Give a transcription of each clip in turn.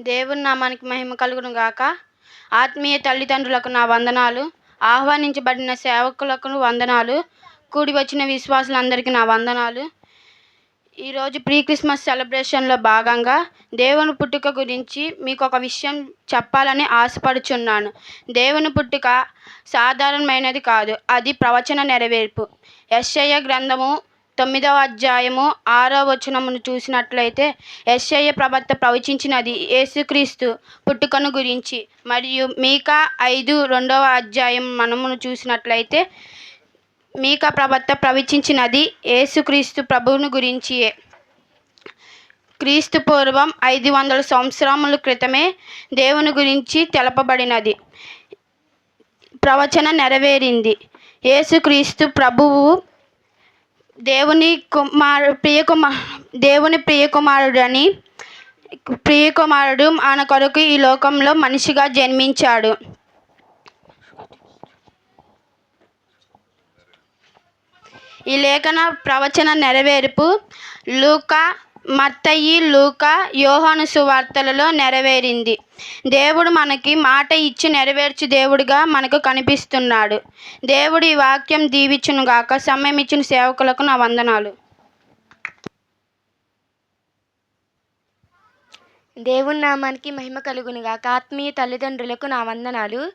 దేవుని నామానికి మహిమ కలుగును గాక. ఆత్మీయ తల్లిదండ్రులకు నా వందనాలు. ఆహ్వానించబడిన సేవకులకు వందనాలు. కూడి వచ్చిన విశ్వాసులందరికీ నా వందనాలు. ఈరోజు ప్రీ క్రిస్మస్ సెలబ్రేషన్లో భాగంగా దేవుని పుట్టుక గురించి మీకు ఒక విషయం చెప్పాలని ఆశపడుచున్నాను. దేవుని పుట్టుక సాధారణమైనది కాదు. అది ప్రవచన నెరవేర్పు. యశయ్య గ్రంథము తొమ్మిదవ అధ్యాయము ఆరో వచనమును చూసినట్లయితే యెషయా ప్రవక్త ప్రవచించినది యేసుక్రీస్తు పుట్టుకను గురించి. మరియు మీకా ఐదు రెండవ అధ్యాయం మనమును చూసినట్లయితే మీకా ప్రవక్త ప్రవచించినది యేసుక్రీస్తు ప్రభువును గురించియే క్రీస్తు పూర్వం ఐదు వందల సంవత్సరముల క్రితమే దేవుని గురించి తెలపబడినది. ప్రవచన నెరవేరింది. యేసుక్రీస్తు ప్రభువు దేవుని కుమారు ప్రియకుమార్ దేవుని ప్రియ ప్రియకుమారుడు ప్రియ కుమారుడు కొరకు ఈ లోకంలో మనిషిగా జన్మించాడు. ఈ లేఖన ప్రవచన నెరవేర్పు లూకా మత్తయి లూక యోహాను సువార్తలలో నెరవేరింది. దేవుడు మనకి మాట ఇచ్చి నెరవేర్చి దేవుడిగా మనకు కనిపిస్తున్నాడు. దేవుడు ఈ వాక్యం దీవించును గాక సమయం ఇచ్చిన సేవకులకు నా వందనాలు. దేవుని నామానికి మహిమ కలుగునుగాక ఆత్మీయ తల్లిదండ్రులకు నా వందనాలు.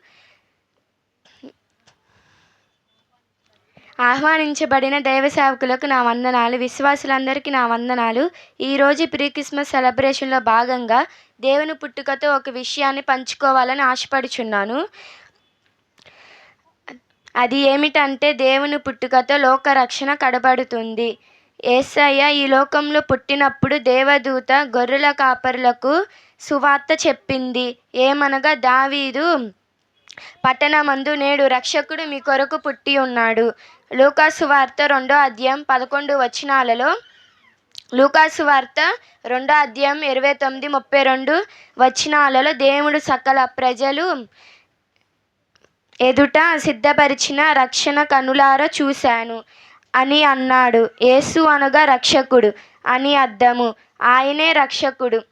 ఆహ్వానించబడిన దైవ సేవకులకు నా వందనాలు. విశ్వాసులందరికీ నా వందనాలు. ఈరోజు ప్రీ క్రిస్మస్ సెలబ్రేషన్లో భాగంగా దేవుని పుట్టుకతో ఒక విషయాన్ని పంచుకోవాలని ఆశపడుచున్నాను. అది ఏమిటంటే దేవుని పుట్టుకతో లోకరక్షణ కడబడుతుంది ఏసయ్య ఈ లోకంలో పుట్టినప్పుడు దేవదూత గొర్రెల కాపరులకు సువార్త చెప్పింది. ఏమనగా దావీదు పట్టణమందు నేడు రక్షకుడు మీ కొరకు పుట్టి ఉన్నాడు. లూకాసు వార్త రెండో అధ్యాయం పదకొండు వచనాలలో లూకాసు వార్త రెండో అధ్యాయం ఇరవై తొమ్మిది ముప్పై రెండు వచనాలలో దేవుడు సకల ప్రజలు ఎదుట సిద్ధపరిచిన రక్షణ కనులారా చూశాను అని అన్నాడు. యేసు అనగా రక్షకుడు అని అర్థము. ఆయనే రక్షకుడు.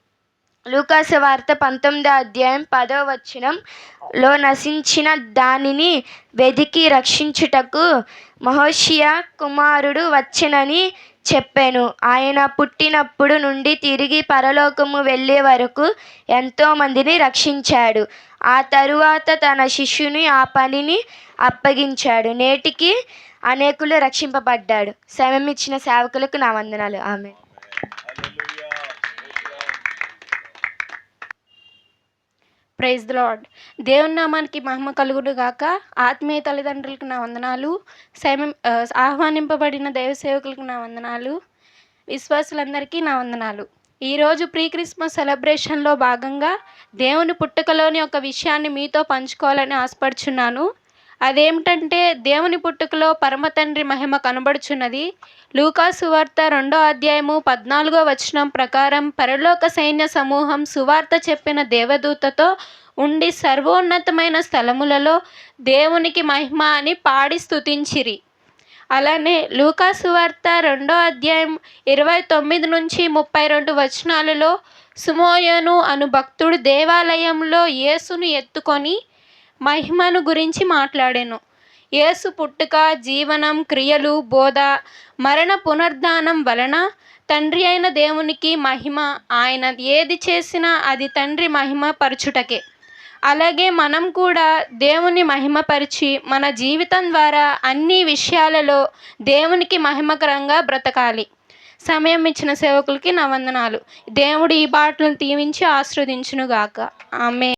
లూకాసు వార్త పంతొమ్మిదో అధ్యాయం పదో వచనంలో నశించిన దానిని వెదికి రక్షించుటకు మహోషియా కుమారుడు వచ్చెనని చెప్పాను. ఆయన పుట్టినప్పుడు నుండి తిరిగి పరలోకము వెళ్ళే వరకు ఎంతోమందిని రక్షించాడు. ఆ తరువాత తన శిష్యుని ఆ పనిని అప్పగించాడు. నేటికి అనేకులు రక్షింపబడ్డాడు. సమయం ఇచ్చిన సేవకులకు నా వందనాలు. ఆమె ప్రైజ్ ద లాడ్ దేవుని నామానికి మహిమ కలుగును గాక. ఆత్మీయ తల్లిదండ్రులకు నా వందనాలు. సైమ ఆహ్వానింపబడిన దైవ సేవకులకు నా వందనాలు. విశ్వాసులందరికీ నా వందనాలు. ఈరోజు ప్రీ క్రిస్మస్ సెలబ్రేషన్లో భాగంగా దేవుని పుట్టుకలోని ఒక విషయాన్ని మీతో పంచుకోవాలని ఆశపడుచున్నాను. అదేమిటంటే దేవుని పుట్టుకలో పరమ తండ్రి మహిమ కనబడుచున్నది. లూకా వార్త రెండో అధ్యాయము పద్నాలుగో వచనం ప్రకారం పరలోక సైన్య సమూహం సువార్త చెప్పిన దేవదూతతో ఉండి సర్వోన్నతమైన స్థలములలో దేవునికి మహిమ అని పాడి స్తుతించిరి. అలానే లూకా వార్త రెండో అధ్యాయం ఇరవై తొమ్మిది నుంచి ముప్పై రెండు వచనాలలో సుమోయను అను భక్తుడు దేవాలయంలో యేసును ఎత్తుకొని మహిమను గురించి మాట్లాడాను. యేసు పుట్టుక జీవనం క్రియలు బోధ మరణ పునర్ధానం వలన తండ్రి అయిన దేవునికి మహిమ ఆయన ఏది చేసినా అది తండ్రి మహిమ పరచుటకే. అలాగే మనం కూడా దేవుని మహిమపరిచి మన జీవితం ద్వారా అన్ని విషయాలలో దేవునికి మహిమకరంగా బ్రతకాలి. సమయం ఇచ్చిన సేవకులకి నా వందనాలు. దేవుడు ఈ బాటలను దీవించి ఆస్వాదించునుగాక ఆమె